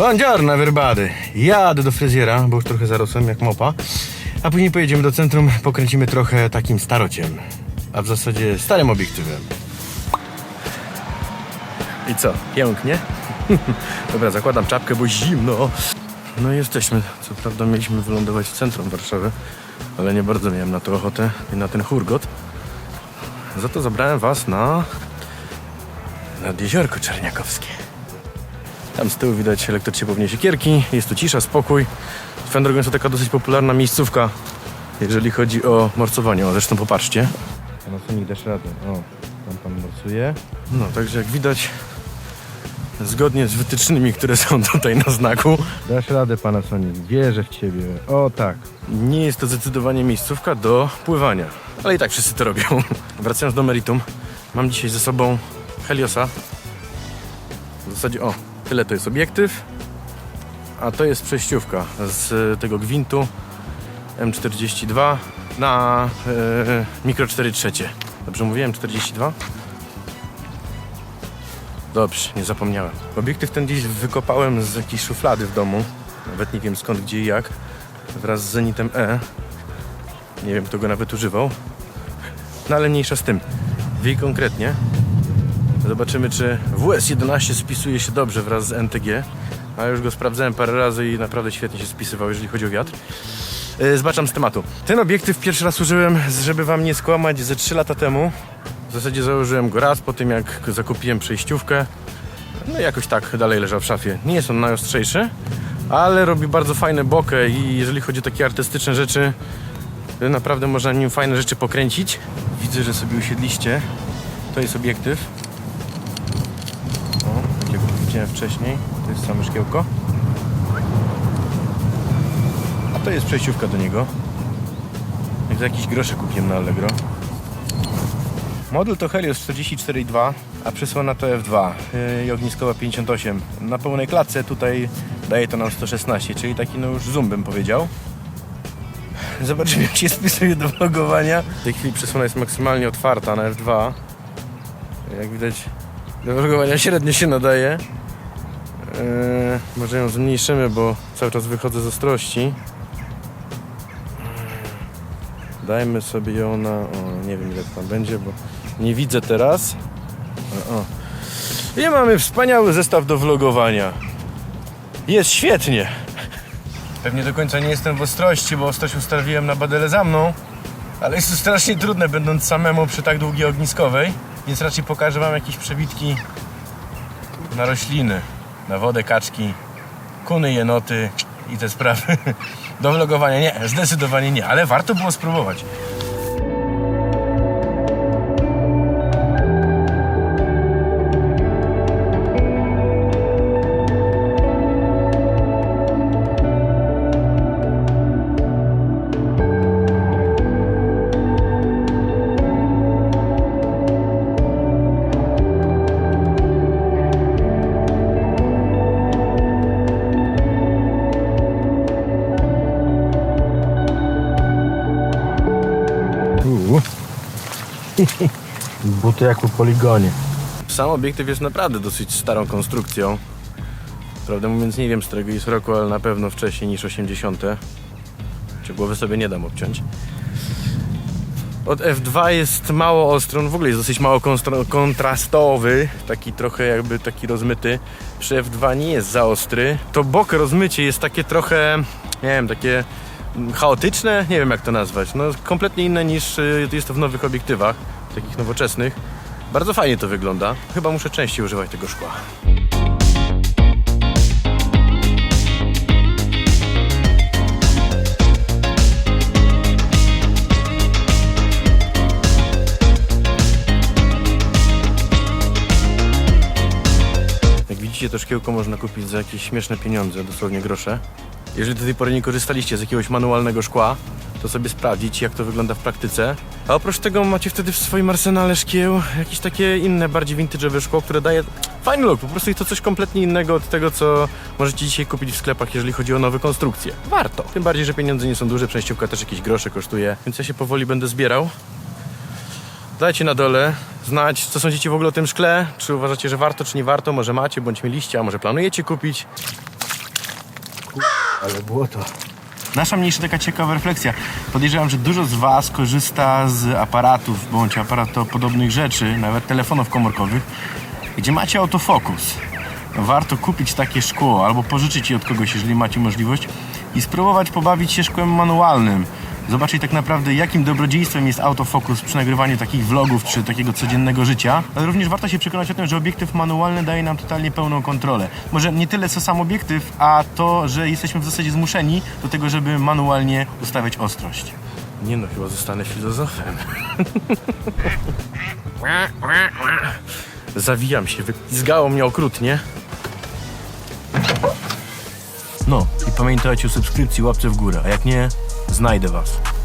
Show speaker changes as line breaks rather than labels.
Buongiorno everybody. Jadę do fryzjera, bo już trochę zarosłem jak mopa. A później pojedziemy do centrum, pokręcimy trochę takim starociem. A w zasadzie starym obiektywem. I co? Pięknie? Dobra, zakładam czapkę, bo zimno. No i jesteśmy. Co prawda mieliśmy wylądować w centrum Warszawy, ale nie bardzo miałem na to ochotę i na ten hurgot. Za to zabrałem was na... nad jeziorko Czerniakowskie. Tam z tyłu widać elektrociepłownie siekierki, jest tu cisza, spokój. Swoją drogą jest to taka dosyć popularna miejscówka, jeżeli chodzi o morcowanie. O, zresztą popatrzcie. Panasonic dasz radę. O, tam pan morcuje. No, także jak widać, zgodnie z wytycznymi, które są tutaj na znaku, dasz radę Panasonic, wierzę w ciebie. O tak. Nie jest to zdecydowanie miejscówka do pływania, ale i tak wszyscy to robią. Wracając do meritum, mam dzisiaj ze sobą Heliosa. W zasadzie, o, tyle to jest obiektyw, a to jest przejściówka z tego gwintu M42 na e, mikro 4 trzecie. Dobrze mówiłem? 42? Dobrze, nie zapomniałem. Obiektyw ten gdzieś wykopałem z jakiejś szuflady w domu. Nawet nie wiem skąd, gdzie i jak. Wraz z Zenitem E. Nie wiem, kto go nawet używał. No ale mniejsza z tym. Wie konkretnie. Zobaczymy, czy WS11 spisuje się dobrze wraz z NTG. A już go sprawdzałem parę razy i naprawdę świetnie się spisywał, jeżeli chodzi o wiatr. Yy, Zbaczam z tematu. Ten obiektyw pierwszy raz użyłem, żeby wam nie skłamać, ze 3 lata temu. W zasadzie założyłem go raz po tym, jak zakupiłem przejściówkę. No jakoś tak dalej leżał w szafie. Nie jest on najostrzejszy, ale robi bardzo fajne bokę i jeżeli chodzi o takie artystyczne rzeczy, naprawdę można nim fajne rzeczy pokręcić. Widzę, że sobie usiedliście. To jest obiektyw. Widziałem wcześniej, to jest same szkiełko. A to jest przejściówka do niego. Jak za jakiś grosze kupiłem na Allegro. Model to Helios 44.2, a przysłona to F2 yy, i ogniskowa 58. Na pełnej klatce tutaj daje to nam 116, czyli taki no już zoom bym powiedział. Zobaczymy jak się spisuje do vlogowania. W tej chwili przysłona jest maksymalnie otwarta na F2. Jak widać do vlogowania średnio się nadaje. Yy, może ją zmniejszymy, bo cały czas wychodzę z ostrości. Dajmy sobie ją na. O, nie wiem ile tam będzie, bo nie widzę teraz. O, o. I mamy wspaniały zestaw do vlogowania. Jest świetnie. Pewnie do końca nie jestem w ostrości, bo ostrość ustawiłem na badelę za mną. Ale jest to strasznie trudne, będąc samemu przy tak długiej ogniskowej. Więc raczej pokażę Wam jakieś przebitki na rośliny, na wodę, kaczki, kuny, jenoty i te sprawy. Do vlogowania nie, zdecydowanie nie, ale warto było spróbować. Buty jak po poligonie. Sam obiektyw jest naprawdę dosyć starą konstrukcją. Prawdę mówiąc nie wiem z którego jest roku, ale na pewno wcześniej niż 80. Czy głowy sobie nie dam obciąć. Od F2 jest mało ostry, on w ogóle jest dosyć mało kontrastowy, taki trochę jakby taki rozmyty. Przy F2 nie jest za ostry. To bok rozmycie jest takie trochę, nie wiem, takie chaotyczne, nie wiem jak to nazwać. No kompletnie inne niż y, jest to w nowych obiektywach, takich nowoczesnych. Bardzo fajnie to wygląda. Chyba muszę częściej używać tego szkła. Jak widzicie, to szkiełko można kupić za jakieś śmieszne pieniądze, dosłownie grosze. Jeżeli do tej pory nie korzystaliście z jakiegoś manualnego szkła, to sobie sprawdzić, jak to wygląda w praktyce. A oprócz tego macie wtedy w swoim arsenale szkieł jakieś takie inne, bardziej vintage'owe szkło, które daje fajny look. Po prostu jest to coś kompletnie innego od tego, co możecie dzisiaj kupić w sklepach, jeżeli chodzi o nowe konstrukcje. Warto. Tym bardziej, że pieniądze nie są duże, przejściówka też jakieś grosze kosztuje, więc ja się powoli będę zbierał. Dajcie na dole znać, co sądzicie w ogóle o tym szkle. Czy uważacie, że warto, czy nie warto? Może macie, bądź mieliście, a może planujecie kupić. Ale było to. Nasza mniejsza taka ciekawa refleksja. Podejrzewam, że dużo z Was korzysta z aparatów bądź aparatopodobnych rzeczy, nawet telefonów komórkowych, gdzie macie autofokus. Warto kupić takie szkło albo pożyczyć je od kogoś, jeżeli macie możliwość i spróbować pobawić się szkłem manualnym. Zobaczyć tak naprawdę, jakim dobrodziejstwem jest autofokus przy nagrywaniu takich vlogów czy takiego codziennego życia. Ale również warto się przekonać o tym, że obiektyw manualny daje nam totalnie pełną kontrolę. Może nie tyle co sam obiektyw, a to, że jesteśmy w zasadzie zmuszeni do tego, żeby manualnie ustawiać ostrość. Nie no, chyba zostanę filozofem. Zawijam się, wypizgało mnie okrutnie. No i pamiętajcie o subskrypcji, łapce w górę, a jak nie, znajdę was.